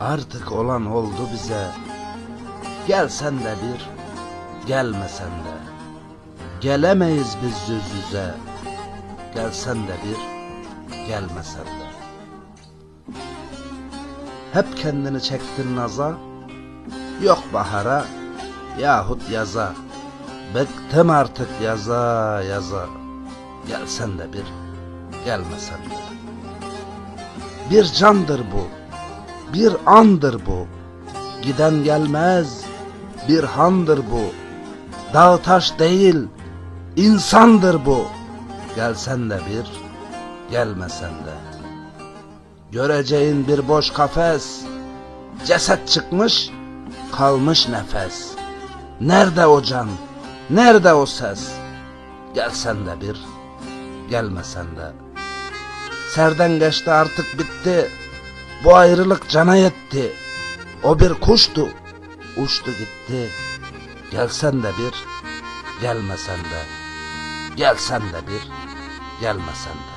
Artık olan oldu bize. Gelsen de bir, gelmesen de. Gelemeyiz biz yüz yüze. Gelsen de bir, gelmesen de. Hep kendini çektin naza. Yok bahara yahut yaza. Bıktım artık yaza yaza. Gelsen de bir, gelmesen de. Bir candır bu, bir andır bu. Giden gelmez, bir handır bu. Dağ taş değil, insandır bu. Gelsen de bir, gelmesen de. Göreceğin bir boş kafes, ceset çıkmış, kalmış nefes. Nerede o can, nerede o ses? Gelsen de bir, gelmesen de. Serden geçti artık bitti. Bu ayrılık cana yetti. O bir kuştu. Uçtu gitti. Gelsen de bir, gelmesen de. Gelsen de bir, gelmesen de.